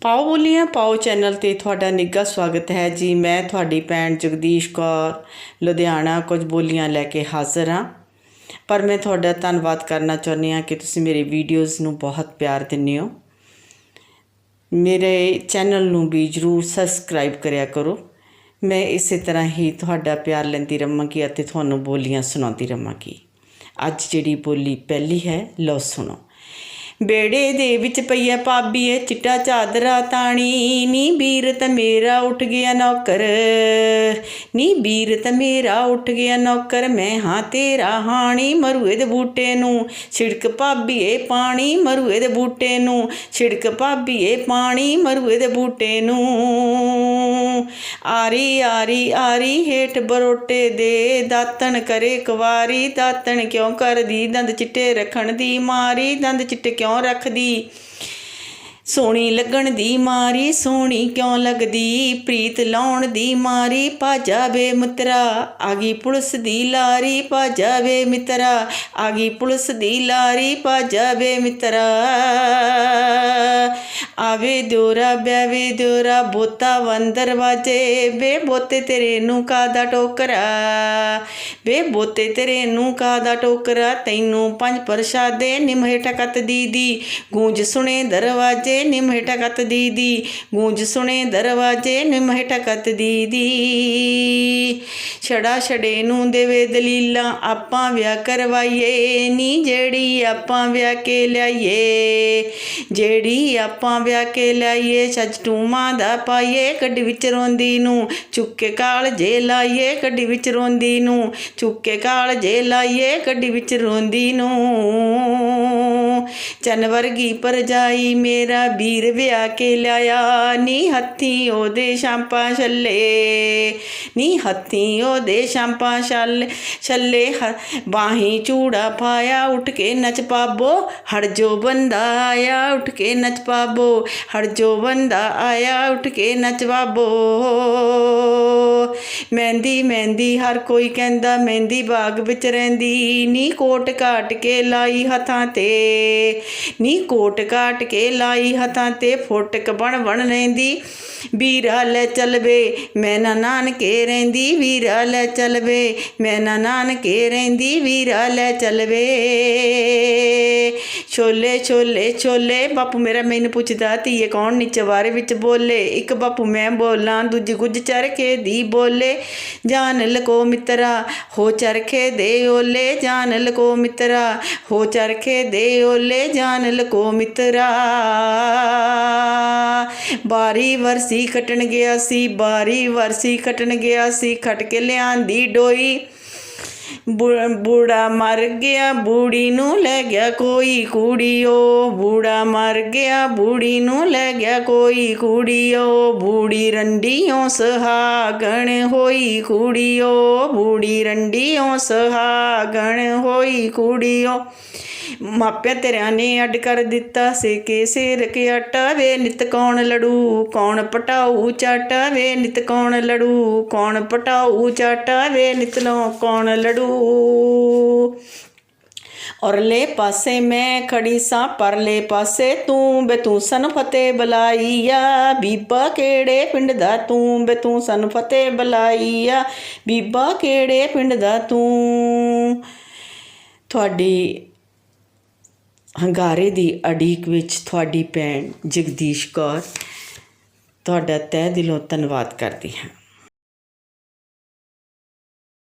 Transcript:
ਪਾਓ ਬੋਲੀਆਂ, ਪਾਓ ਚੈਨਲ ਤੇ ਤੁਹਾਡਾ ਨਿੱਘਾ ਸਵਾਗਤ ਹੈ। ਜੀ, ਮੈਂ ਤੁਹਾਡੀ ਭੈਣ ਜਗਦੀਸ਼ ਕੌਰ, ਲੁਧਿਆਣਾ ਕੁਝ ਬੋਲੀਆਂ ਲੈ ਕੇ ਹਾਜ਼ਰ ਹਾਂ। ਪਰ ਮੈਂ ਤੁਹਾਡਾ ਧੰਨਵਾਦ ਕਰਨਾ ਚਾਹੁੰਦੀ ਹਾਂ ਕਿ ਤੁਸੀਂ ਮੇਰੇ ਵੀਡੀਓਜ਼ ਨੂੰ ਬਹੁਤ ਪਿਆਰ ਦਿੰਦੇ ਹੋ। ਮੇਰੇ ਚੈਨਲ ਨੂੰ ਵੀ ਜਰੂਰ ਸਬਸਕ੍ਰਾਈਬ ਕਰਿਆ ਕਰੋ। ਮੈਂ ਇਸੇ ਤਰ੍ਹਾਂ ਹੀ ਤੁਹਾਡਾ ਪਿਆਰ ਲੈਂਦੀ ਰਹਾਂਗੀ ਅਤੇ ਤੁਹਾਨੂੰ ਬੋਲੀਆਂ ਸੁਣਾਉਂਦੀ ਰਹਾਂਗੀ। ਅੱਜ ਜਿਹੜੀ ਬੋਲੀ ਪਹਿਲੀ ਹੈ, ਲਓ ਸੁਣੋ। ਬੇੜੇ ਦੇ ਵਿੱਚ ਪਈਆ ਪਾਬੀਏ ਚਿੱਟਾ ਚਾਦਰਾ ਤਾਣੀ। ਨੀ ਵੀਰ ਤਾਂ ਮੇਰਾ ਉੱਠ ਗਿਆ ਨੌਕਰ। ਨੀ ਵੀਰ ਤਾਂ ਮੇਰਾ ਉੱਠ ਗਿਆ ਨੌਕਰ। ਮੈਂ ਹਾਂ ਤੇਰਾ ਹਾਣੀ ਮਰੂਏ ਦੇ ਬੂਟੇ ਨੂੰ। ਛਿੜਕ ਭਾਬੀਏ ਪਾਣੀ ਮਰੂਏ ਦੇ ਬੂਟੇ ਨੂੰ। ਛਿੜਕ ਭਾਬੀਏ ਪਾਣੀ ਮਰੂਏ ਦੇ ਬੂਟੇ ਨੂੰ। ਆਰੀ ਆਰੀ ਆਰੀ, ਹੇਠ ਬਰੋਟੇ ਦੇ ਦਾਤਣ ਕਰੇ ਕੁਵਾਰੀ। ਦਾਤਣ ਕਿਉਂ ਕਰਦੀ? ਦੰਦ ਚਿੱਟੇ ਰੱਖਣ ਦੀ ਮਾਰੀ। ਦੰਦ ਚਿੱਟੇ ਕਿਉਂ ਰੱਖਦੀ? ਸੋਹਣੀ ਲੱਗਣ ਦੀ ਮਾਰੀ, ਸੋਹਣੀ ਕਿਉਂ ਲੱਗਦੀ? ਪ੍ਰੀਤ ਲਾਉਣ ਦੀ ਮਾਰੀ ਭਾਜਾ ਵੇ ਮਿੱਤਰਾ। ਆ ਗਈ ਪੁਲਿਸ ਦੀ ਲਾਰੀ ਭਾਜਾ ਵੇ ਮਿੱਤਰਾ। ਆ ਗਈ ਪੁਲਿਸ ਦੀ ਲਾਰੀ ਭਾਜਾ ਵੇ ਮਿੱਤਰਾ। ਆਵੇ ਦੋਰਾ ਬੈਵੇ ਦੋਰਾ ਬੋਤਾ ਵੰਦਰ ਵਾਜੇ। ਵੇ ਬੋਤੇ ਤੇਰੇ ਨੂੰ ਕਾਦਾ ਟੋਕਰਾ? ਵੇ ਬੋਤੇ ਤੇਰੇ ਨੂੰ ਕਾਦਾ ਟੋਕਰਾ? ਤੈਨੂੰ ਪੰਜ ਪ੍ਰਸ਼ਾਦੇ ਨਿਮਹੇ ਟਕਤ ਦੀਦੀ। ਗੂੰਜ ਸੁਣੇ ਦਰਵਾਜੇ ਨਿਮਹੇ ਟਕਤ ਦੀਦੀ, ਗੂੰਜ ਸੁਣੇ ਦਰਵਾਜੇ ਨਿਮਹੇ ਟਕਤ ਦੀਦੀ। ਛੜਾ ਛੜੇ ਨੂੰ ਦੇਵੇ ਦਲੀਲਾਂ, ਆਪਾਂ ਵਿਆਹ ਕਰਵਾਈਏ ਨੀ, ਜਿਹੜੀ ਆਪਾਂ ਵਿਆਹ ਕੇ ਲਿਆਈਏ। ਜਿਹੜੀ ਆਪਾਂ ਵਿਆਹ ਕੇ ਲਿਆਈਏ ਛੱਜ ਟੂਮਾ ਦਾ ਪਾਈਏ। ਗੱਡੀ ਵਿੱਚ ਰੋਂਦੀ ਨੂੰ, ਚੁੱਕੇ ਕਾਲ ਜੇ ਲਾਈਏ। ਗੱਡੀ ਵਿੱਚ ਰੋਂਦੀ ਨੂੰ, ਚੁੱਕੇ ਕਾਲ ਜੇ ਲਾਈਏ। ਗੱਡੀ ਵਿੱਚ ਰੋਂਦੀ ਨੂੰ। ਚਨਵਰਗੀ ਪਰਜਾਈ ਮੇਰਾ ਵੀਰ ਵਿਆਹ ਕੇ ਲਿਆਇਆ। ਨੀ ਹੱਥੀ ਉਹਦੇ ਸ਼ਾਂਪਾ ਛੱਲੇ, ਨੀ ਹੱਥੀ ਉਹਦੇ ਸ਼ਾਂਪਾ ਛੱਲ, ਛੱਲੇ ਬਾਹੀ ਚੂੜਾ ਪਾਇਆ, ਉੱਠ ਕੇ ਨੱਚ ਪਾਬੋ ਹੜ ਜੋ ਬੰਦਾ ਆਇਆ, ਉੱਠ ਕੇ ਨੱਚ ਪਾਬੋ ਹੜ ਜੋ ਬੰਦਾ ਆਇਆ, ਉੱਠ ਕੇ ਨੱਚ ਬਾਬੋ ਮਹਿੰਦੀ ਮਹਿੰਦੀ, ਹਰ ਕੋਈ ਕਹਿੰਦਾ ਮਹਿੰਦੀ ਬਾਗ ਵਿੱਚ ਰਹਿੰਦੀ। ਨੀ ਕੋਟ ਕਾਟ ਕੇ ਲਾਈ ਹੱਥਾਂ ਤੇ। ਨੀ ਕੋਟ ਕਾਟ ਕੇ ਲਾਈ ਹੱਥਾਂ ਤੇ, ਫੋਟਕ ਬਣ ਬਣ ਰਹਿੰਦੀ ਵੀਰਾ ਲੈ ਚਲਵੇ, ਮੈਂ ਨਾ ਨਾਨਕੇ ਰਹਿੰਦੀ। ਵੀਰਾ ਲੈ ਚਲਵੇ, ਮੈਂ ਨਾ ਨਾਨਕੇ ਰਹਿੰਦੀ। ਵੀਰਾ ਲੈ ਚਲਵੇ। ਛੋਲੇ ਛੋਲੇ ਛੋਲੇ, ਬਾਪੂ ਮੇਰਾ ਮੈਨੂੰ ਪੁੱਛਦਾ, ਧੀਏ ਕੌਣ ਨੀ ਚਵਾਰੇ ਵਿੱਚ ਬੋਲੇ? ਇੱਕ ਬਾਪੂ ਮੈਂ ਬੋਲਾਂ, ਦੂਜੀ ਗੁੱਜ ਕੇ ਦੀ ਬੋਲੇ। ਜਾਨ ਲਕੋ ਮਿੱਤਰਾ, ਹੋ ਚਰਖੇ ਦੇ ਓਲੇ ਜਾਨ ਲਕੋ ਮਿੱਤਰਾ, ਹੋ ਚਰਖੇ ਦੇ ਓਲੇ ਜਾਨ ਲਕੋ ਮਿੱਤਰਾ। ਬਾਰੀ ਵਰਸੀ ਖਟਣ ਗਿਆ ਸੀ, ਬਾਰੀ ਵਰਸੀ ਖਟਣ ਗਿਆ ਸੀ, ਖਟ ਕੇ ਲਿਆਂਦੀ ਡੋਈ। ਬੂੜਾ ਮਰ ਗਿਆ, ਬੂੜੀ ਨੂੰ ਲੈ ਗਿਆ ਕੋਈ ਕੁੜੀਓ। ਬੂੜਾ ਮਰ ਗਿਆ, ਬੂੜੀ ਨੂੰ ਲੈ ਗਿਆ ਕੋਈ ਕੁੜੀਓ। ਬੂੜੀ ਰੰਡੀਓਂ ਸੁਹਾਗਣ ਹੋਈ ਕੁੜੀਓ। ਬੂੜੀ ਰੰਡੀਓਂ ਸੁਹਾਗਣ ਹੋਈ ਕੁੜੀਓ। ਮਾਪਿਆਂ ਤੇਰਿਆਂ ਨੇ ਅੱਡ ਕਰ ਦਿੱਤਾ ਸੇ ਕੇ ਸਿਰ ਕੇ ਆਟਾ ਵੇ ਨਿਤ ਕੌਣ ਲੜੂ, ਕੌਣ ਪਟਾਊ ਚਾਟਾ ਵੇ ਨਿਤ ਕੌਣ ਲੜੂ, ਕੌਣ ਪਟਾਊ ਚਾਟਾ ਵੇ ਨਿਤ ਲੋ ਕੌਣ ਲੜੂ। ਔਰਲੇ ਪਾਸੇ ਮੈਂ ਖੜੀ ਸਾਂ, ਪਰਲੇ ਪਾਸੇ ਤੂੰ ਬੇ, ਤੂੰ ਸਨ ਫਤਿਹ ਬੁਲਾਈਆ। ਬੀਬਾ ਕਿਹੜੇ ਪਿੰਡ ਦਾ ਤੂੰ ਬੇ, ਤੂੰ ਸਨ ਫਤਿਹ ਬੁਲਾਈਆ। ਬੀਬਾ ਕਿਹੜੇ ਪਿੰਡ ਦਾ ਤੂੰ? ਤੁਹਾਡੀ ਹੰਗਾਰੇ ਦੀ ਅਡੀਕ ਵਿੱਚ ਤੁਹਾਡੀ ਭੈਣ ਜਗਦੀਸ਼ ਕੌਰ ਤੁਹਾਡਾ ਤਹਿ ਦਿਲੋਂ ਧੰਨਵਾਦ ਕਰਦੀ ਹਾਂ।